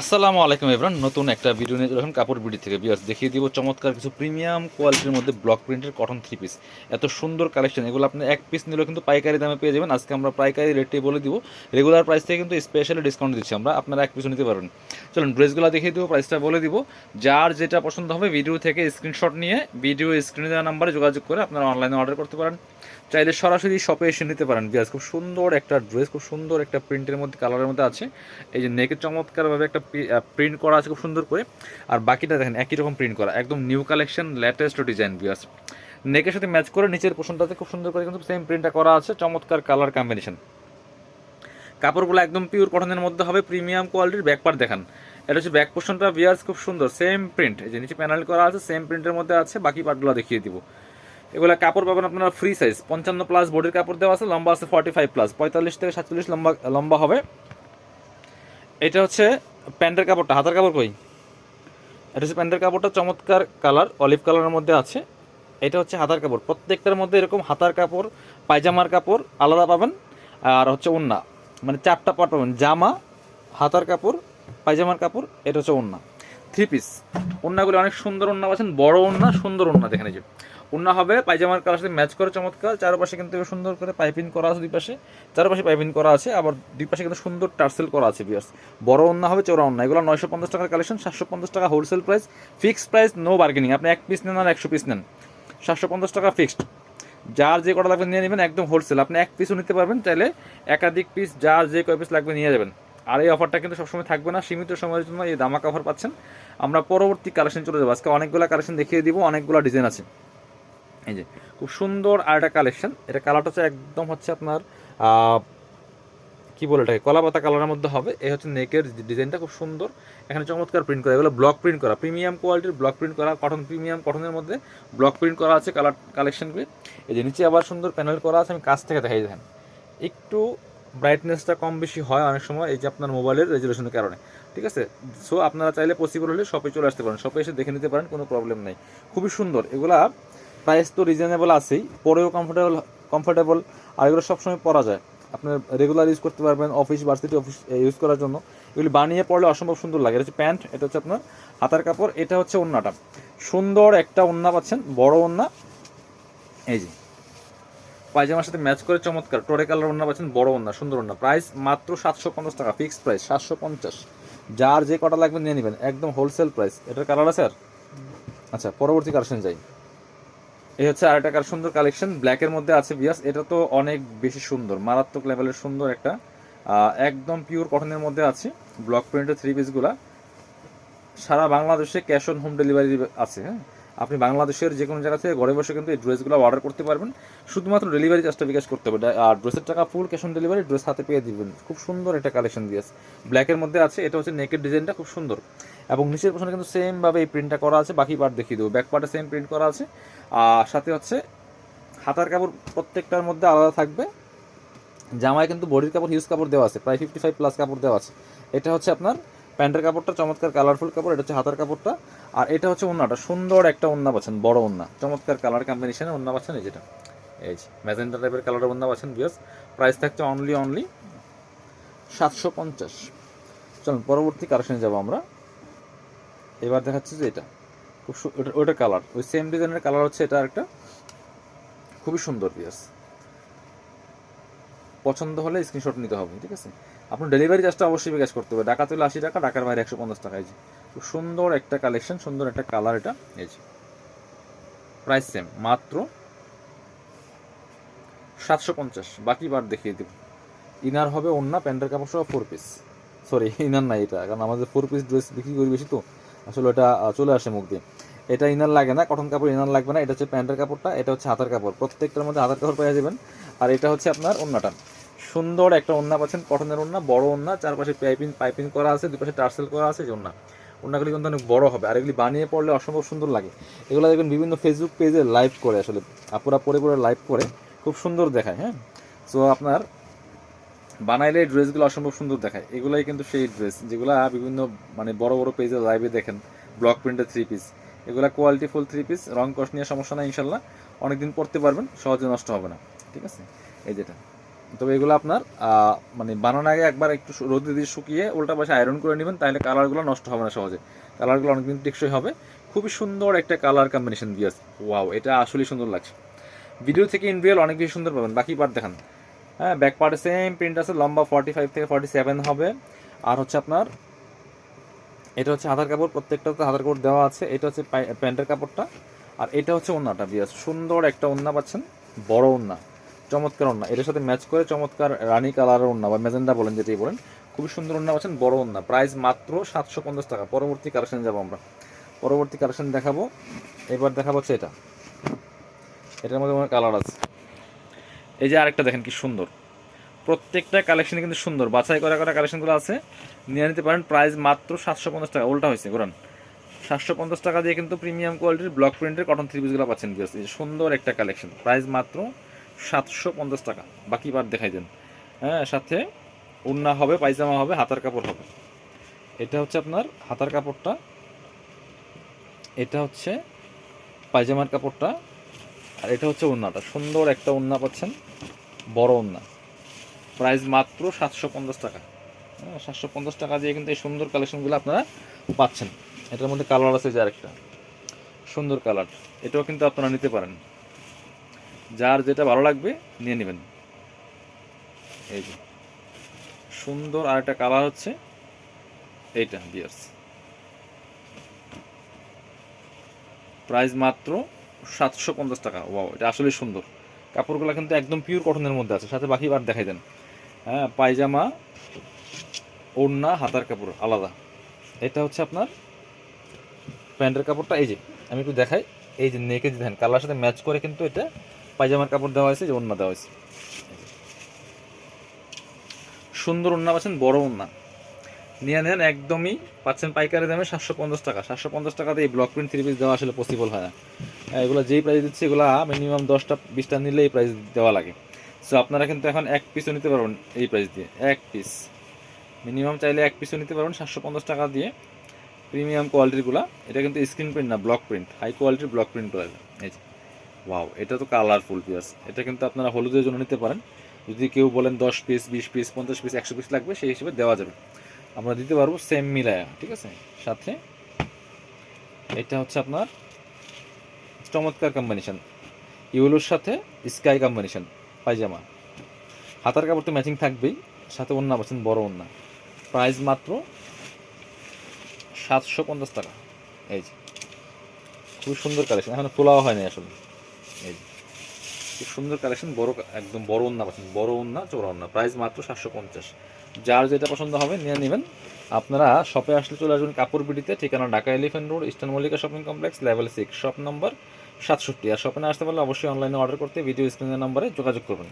আসসালামু আলাইকুম এভরান নতুন একটা ভিডিও নিয়ে চলে কাপড় বিডি থেকে। বিয়ার্স দেখিয়ে দিব চমৎকার কিছু প্রিমিয়াম কোয়ালিটির মধ্যে ব্লক প্রিন্টের কটন থ্রি পিস এত সুন্দর কালেকশন এগুলো আপনি এক পিস নিলেও কিন্তু পাইকারি দামে পেয়ে যাবেন। আজকে আমরা পাইকারি রেটে বলে দিব। রেগুলার প্রাইস থেকে কিন্তু স্পেশালি ডিসকাউন্ট দিচ্ছি আমরা। আপনারা এক পিসও নিতে পারবেন। চলুন ড্রেসগুলো দেখিয়ে দিব প্রাইসটা বলে দিব। যার যেটা পছন্দ হবে ভিডিও থেকে স্ক্রিনশট নিয়ে ভিডিও স্ক্রিনে দেওয়া নাম্বারে যোগাযোগ করে আপনারা অনলাইনে অর্ডার করতে পারেন। চাইলে সরাসরি শপে এসে নিতে পারেন। বিয়াজ খুব সুন্দর একটা ড্রেস খুব সুন্দর একটা প্রিন্টের মধ্যে কালারের মধ্যে আছে। এই যে নেকে চমৎকারভাবে একটা প্রিন্ট করা আছে খুব সুন্দর করে। আর বাকিটা দেখেন, একই রকম প্রিন্ট করা। একদম নিউ কালেকশন লেটেস্ট ডিজাইন বিয়াস নেকের সাথে ম্যাচ করে নিচের পোষণটাতে খুব সুন্দর করে কিন্তু সেম প্রিন্টটা করা আছে, চমৎকার কালার কম্বিনেশন কাপড়গুলো একদম পিওর কটনের মধ্যে হবে প্রিমিয়াম কোয়ালিটির ব্যাক পার্ট দেখান। এটা হচ্ছে ব্যাক পোর্শনটা বিয়ার্স খুব সুন্দর সেম প্রিন্ট এই যে নিচে প্যানেল করা আছে সেম প্রিন্টের মধ্যে আছে, বাকি পার্টগুলো দেখিয়ে দিব। এগুলো কাপড় পাবেন আপনারা ফ্রি সাইজ পঞ্চান্ন প্লাস বডির কাপড় দেওয়া আছে, লম্বা আছে ফর্টি ফাইভ প্লাস পঁয়তাল্লিশ থেকে সাতচল্লিশ লম্বা লম্বা হবে। এটা হচ্ছে প্যান্টের কাপড়টা। হাতার কাপড় কই? এটা হচ্ছে প্যান্টের কাপড়টা, চমৎকার কালার অলিভ কালারের মধ্যে আছে। এটা হচ্ছে হাতার কাপড়। প্রত্যেকটার মধ্যে এরকম হাতার কাপড়, পায়জামার কাপড় আলাদা পাবেন। আর হচ্ছে ওন্না মানে চারটা পার্ট পাবেন। জামা, হাতার কাপড়, পায়জামার কাপড়, এটা হচ্ছে ওন্না থ্রি পিস ওন্নাগুলো অনেক সুন্দর ওন্না পাচ্ছেন। বড় ওন্না সুন্দর ওন্না দেখেন যে। ওন্না হবে, পায়জামার কালার সাথে ম্যাচ করে চমৎকার। চারপাশে কিন্তু সুন্দর করে পাইপিং করা আছে দুই পাশে। চারপাশে পাইপিং করা আছে, আবার দুই পাশে কিন্তু সুন্দর টার্সেল করা আছে বিয়ার্স বড় ওন্না হবে চোরা ওন্না এগুলো নয়শো পঞ্চাশ টাকার কালেকশন সাতশো পঞ্চাশ টাকা wholesale price fixed price no bargaining আপনি এক পিস নেন আর একশো পিস নেন। সাতশো পঞ্চাশ টাকা ফিক্সড যার যে কটা লাগবে নিয়ে নেবেন, একদম হোলসেল আপনি এক পিসও নিতে পারবেন, চাইলে একাধিক পিস যার যে কয় পিস লাগবে নিয়ে যাবেন। আর এই অফারটা কিন্তু সবসময় থাকবে না, সীমিত সময়ের জন্য এই দামাক অফার পাচ্ছেন। আমরা পরবর্তী কালেকশন চলে যাব। আজকে অনেকগুলো কালেকশন দেখিয়ে দিব, অনেকগুলো ডিজাইন আছে। এই যে, খুব সুন্দর আর একটা কালেকশন এটা কালারটা হচ্ছে একদম হচ্ছে আপনার কি বলে এটাকে, কলা পাতা কালারের মধ্যে হবে। এই হচ্ছে নেকের ডিজাইনটা খুব সুন্দর। এখানে চমৎকার প্রিন্ট করা, এগুলো ব্লক প্রিন্ট করা। প্রিমিয়াম কোয়ালিটির ব্লক প্রিন্ট করা কটন প্রিমিয়াম কটনের মধ্যে ব্লক প্রিন্ট করা আছে কালার কালেকশনগুলি এই যে, নিচে আবার সুন্দর প্যানেল করা আছে, আমি কাছ থেকে দেখাই, দেখেন। একটু ব্রাইটনেসটা কম বেশি হয় অনেক সময়, এই যে আপনার মোবাইলের রেজুলেশনের কারণে। ঠিক আছে? সো আপনারা চাইলে পসিবল হলে শপে চলে আসতে পারেন। শপে এসে দেখে নিতে পারেন, কোনো প্রবলেম নেই। খুবই সুন্দর। এগুলা প্রাইস তো রিজনেবল আছেই পরেও কমফোর্টেবল কমফোর্টেবল আর এগুলো সবসময় পরা যায়। আপনার রেগুলার ইউজ করতে পারবেন অফিস ভার্সিটি অফিস ইউজ করার জন্য। এগুলি বানিয়ে পড়লে অসম্ভব সুন্দর লাগে। এটা হচ্ছে প্যান্ট এটা হচ্ছে আপনার হাতার কাপড় এটা হচ্ছে ওন্নাটা। সুন্দর একটা ওন্না পাচ্ছেন বড় ওন্না। এই যে পায়জামার সাথে ম্যাচ করে চমৎকার টোরে কালার ওন্না পাচ্ছেন বড় ওন্না সুন্দর ওন্না। প্রাইস মাত্র সাতশো পঞ্চাশ টাকা ফিক্সড প্রাইস সাতশো পঞ্চাশ। যার যে কটা লাগবে নিয়ে নেবেন একদম হোলসেল প্রাইস এটার কালার আছে আর? আচ্ছা পরবর্তী কালেকশন যাই। এই হচ্ছে আর একটা সুন্দর কালেকশন ব্ল্যাকের মধ্যে আছে বিয়াস। এটা তো অনেক বেশি সুন্দর, মারাত্মক লেভেলের সুন্দর একটা একদম পিওর কটনের মধ্যে আছে ব্লক প্রিন্টের থ্রি পিসগুলা সারা বাংলাদেশে ক্যাশ অন হোম ডেলিভারি আছে হ্যাঁ? আপনি বাংলাদেশের যে কোনো জায়গা থেকে ঘরে বসে কিন্তু এই ড্রেসগুলো অর্ডার করতে পারবেন। শুধুমাত্র ডেলিভারি চার্জটা বিকাশ করতে হবে। আর ড্রেসের টাকা full cash on delivery dress হাতে পেয়ে দিবেন। খুব সুন্দর একটা কালেকশন দিয়েছে ব্ল্যাকের মধ্যে আছে, এটা হচ্ছে নেকের ডিজাইনটা খুব সুন্দর। এবং নিচের পোশনে কিন্তু সেমভাবে এই প্রিন্টটা করা আছে, বাকি পার্ট দেখিয়ে দেবো। ব্যাক পার্টে সেম প্রিন্ট করা আছে। আর সাথে হচ্ছে হাতার কাপড় প্রত্যেকটার মধ্যে আলাদা থাকবে। জামায় কিন্তু বডির কাপড় হিউজ কাপড় দেওয়া আছে, প্রায় ফিফটি ফাইভ প্লাস কাপড় দেওয়া আছে। এটা হচ্ছে আপনার প্যান্টের কাপড়টা, চমৎকার কালারফুল কাপড়, এটা হচ্ছে হাতার কাপড়টা। আর এটা হচ্ছে ওন্নাটা, সুন্দর একটা ওন্না পাচ্ছেন, বড় ওন্না, চমৎকার কালার কম্বিনেশনে ওন্না পাচ্ছেন, এই যেটা। এই যে, ম্যাজেন্টা টাইপের কালারের ওন্না পাচ্ছেন বিয়াস প্রাইস থাকছে অনলি অনলি সাতশো পঞ্চাশ। চলুন, পরবর্তী কালেকশনে যাব আমরা। এবার দেখাচ্ছে যে এটা। খুব ওটা কালার ওই সেম ডিজাইনের কালার হচ্ছে এটা একটা খুবই সুন্দর পিয়াস পছন্দ হলে স্ক্রিনশট নিতে হবে, ঠিক আছে? আপনার ডেলিভারি চার্জটা অবশ্যই বিকাশ করতে হবে। ঢাকা তুলে আশি টাকা, ঢাকার বাইরে একশো পঞ্চাশ টাকা, এই যে। খুব সুন্দর একটা কালেকশন সুন্দর একটা কালার এটা, এই যে। প্রাইস সেম মাত্র সাতশো পঞ্চাশ। বাকি বার দেখিয়ে দেব। ইনার হবে অন্য প্যান্টের কাপড় সহ ফোর পিস সরি ইনার নাই এটা, কারণ আমাদের ফোর পিস ড্রেস বিক্রি করি বেশি তো। আসলে ওটা চলে আসে মুখ দিয়ে। এটা ইনার লাগে না, কটন কাপড় ইনার লাগবে না, এটা হচ্ছে প্যান্টের কাপড়টা, এটা হচ্ছে হাতার কাপড়। প্রত্যেকটার মধ্যে হাতার কাপড় পেয়ে যাবেন। আর এটা হচ্ছে আপনার ওন্নাটা। সুন্দর একটা ওন্না পাচ্ছেন, কটনের ওন্না, বড় ওন্না, চারপাশে পাইপিং পাইপিং করা আছে, দুপাশে টার্সেল করা আছে যে ওন্না। কিন্তু অনেক বড় হবে, আর এগুলি বানিয়ে পড়লে অসম্ভব সুন্দর লাগে। এগুলো দেখবেন বিভিন্ন ফেসবুক পেজে লাইভ করে, আসলে আপুরা পরে পরে লাইভ করে, খুব সুন্দর দেখায় হ্যাঁ? সো আপনার বানাইলে এই ড্রেসগুলো অসম্ভব সুন্দর দেখায়। এগুলাই কিন্তু সেই ড্রেস যেগুলো বিভিন্ন মানে বড় বড় পেজে লাইভে দেখেন। ব্লক প্রিন্টের থ্রি পিস এগুলো কোয়ালিটি ফুল থ্রি পিস রং কষ্ট নিয়ে সমস্যা নাই, ইনশাল্লাহ। অনেকদিন পরতে পারবেন, সহজে নষ্ট হবে না। ঠিক আছে? এই যেটা। তবে এগুলো আপনার মানে বানানোর আগে একবার একটু রোদে দিয়ে শুকিয়ে উল্টা পাশে আয়রন করে নেবেন, তাহলে কালারগুলো নষ্ট হবে না সহজে। কালারগুলো অনেকদিন টেকসই হবে। খুবই সুন্দর একটা কালার কম্বিনেশন দিয়ে দিয়েছে ওয়াও এটা আসলেই সুন্দর লাগছে। ভিডিও থেকে ইন অনেক বেশি সুন্দর পাবেন। বাকি পার্ট দেখান। হ্যাঁ ব্যাক পার্টে সেম প্রিন্ট আছে, লম্বা ফর্টি ফাইভ থেকে ফর্টি সেভেন হবে। আর হচ্ছে আপনার, এটা হচ্ছে হাতার কাপড় প্রত্যেকটাতে হাতার কাপড় দেওয়া আছে। এটা হচ্ছে প্যান্টের কাপড়টা। আর এটা হচ্ছে ওন্নাটা বিয়াস সুন্দর একটা ওন্না পাচ্ছেন, বড় ওন্না, চমৎকার ওন্না। এটার সাথে ম্যাচ করে চমৎকার রানী কালারের ওন্না, বা মেজেন্ডা বলেন যেটাই বলেন, খুবই সুন্দর ওন্না পাচ্ছেন, বড় ওন্না। প্রাইস মাত্র সাতশো পঞ্চাশ টাকা। পরবর্তী কালেকশন যাব আমরা। পরবর্তী কালেকশন দেখাবো। এবার দেখাবো হচ্ছে এটা। এটার মধ্যে কালার আছে। এই যে আরেকটা দেখেন কি সুন্দর। প্রত্যেকটা কালেকশন কিন্তু সুন্দর। বাছাই করা করা কালেকশনগুলো আছে। নিয়ে নিতে পারেন প্রাইস মাত্র সাতশো পঞ্চাশ টাকা। উল্টা হয়েছে, ঘোরান। সাতশো পঞ্চাশ টাকা দিয়ে কিন্তু প্রিমিয়াম কোয়ালিটির ব্লক প্রিন্টের কটন থ্রি পিসগুলো পাচ্ছেন এই সুন্দর একটা কালেকশন প্রাইস মাত্র সাতশো পঞ্চাশ টাকা। বাকি বার দেখাই দেন। হ্যাঁ সাথে উন্না হবে, পায়জামা হবে, হাতার কাপড় হবে। এটা হচ্ছে আপনার হাতার কাপড়টা। এটা হচ্ছে পায়জামার কাপড়টা। আর এটা হচ্ছে উন্নাটা। সুন্দর একটা উন্না পাচ্ছেন। বড় উন্না। প্রাইস মাত্র সাতশো পঞ্চাশ টাকা। হ্যাঁ সাতশো পঞ্চাশ টাকা দিয়ে কিন্তু এই সুন্দর কালেকশনগুলো আপনারা পাচ্ছেন। এটার মধ্যে কালার আছে যে আরেকটা। সুন্দর কালার। এটাও কিন্তু আপনারা নিতে পারেন। যার যেটা ভালো লাগবে নিয়ে নেবেন। এই যে। সুন্দর আর একটা কালার হচ্ছে এইটা বিয়ার্স প্রাইস মাত্র সাতশো পঞ্চাশ টাকা। ওয়াও এটা আসলে সুন্দর। কাপড়গুলো কিন্তু একদম পিওর কটনের মধ্যে আছে। সাথে বাকি বার দেখাই দেন। হ্যাঁ পায়জামা, ওড়না, হাতার কাপড়, আলাদা। এটা হচ্ছে আপনার প্যান্টের কাপড়টা। এই যে, আমি একটু দেখাই। এই যে নেকে যে দেখেন কালার সাথে ম্যাচ করে কিন্তু এটা পায়জামার কাপড় দেওয়া হয়েছে, যে ওড়না দেওয়া হয়েছে। সুন্দর ওড়না পাচ্ছেন, বড় ওড়না। নিয়ে নেন একদমই পাচ্ছেন পাইকারি দামে সাতশো পঞ্চাশ টাকা। সাতশো পঞ্চাশ টাকাতে এই ব্লক প্রিন্ট থ্রি পিস দেওয়া আসলে পসিবল হয় না। হ্যাঁ, এগুলো যেই প্রাইস দিচ্ছে এগুলো মিনিমাম দশটা বিশটা নিলে এই প্রাইস দেওয়া লাগে। সো আপনারা কিন্তু এখন এক পিসও নিতে পারবেন এই প্রাইস দিয়ে। এক পিস মিনিমাম চাইলে এক পিসও নিতে পারবেন সাতশো পঞ্চাশ টাকা দিয়ে। প্রিমিয়াম কোয়ালিটিরগুলো এটা কিন্তু স্ক্রিন প্রিন্ট না ব্লক প্রিন্ট হাই কোয়ালিটির ব্লক প্রিন্ট করা যায়। এই যে ওয়াও এটা তো কালারফুল পিস এটা কিন্তু আপনারা হলুদের জন্য নিতে পারেন। যদি কেউ বলেন দশ পিস বিশ পিস পঞ্চাশ পিস একশো পিস লাগবে সেই হিসেবে দেওয়া যাবে। আমরা দিতে পারব সেম মিলায়া, ঠিক আছে? সাথে এটা হচ্ছে আপনার চমৎকার কম্বিনেশন ইউলোর সাথে স্কাই কম্বিনেশন পায়জামা। হাতার কাপড় তো ম্যাচিং থাকবেই, সাথে অন্য পাচ্ছেন, বড় অন্য প্রাইস মাত্র সাতশো পঞ্চাশ টাকা। এই যে, খুব সুন্দর কালেকশন এখন তোলাও হয়নি আসলে। এই যে। খুব সুন্দর কালেকশন বড় একদম বড় ওন্না পাচ্ছেন, বড় ওন্না চোর ওন্না প্রাইস মাত্র সাতশো পঞ্চাশ। যার যেটা পছন্দ হবে নিয়ে নেবেন। আপনারা শপে আসলে চলে আসবেন কাপড় বিডিতে, ঠিকানা Dhaka elephant road eastern Mallika shopping complex level six shop number সাতষট্টি। আর শপে আসতে পারলে অবশ্যই অনলাইনে অর্ডার করতে ভিডিও স্ক্রিনের নম্বরে যোগাযোগ করবেন।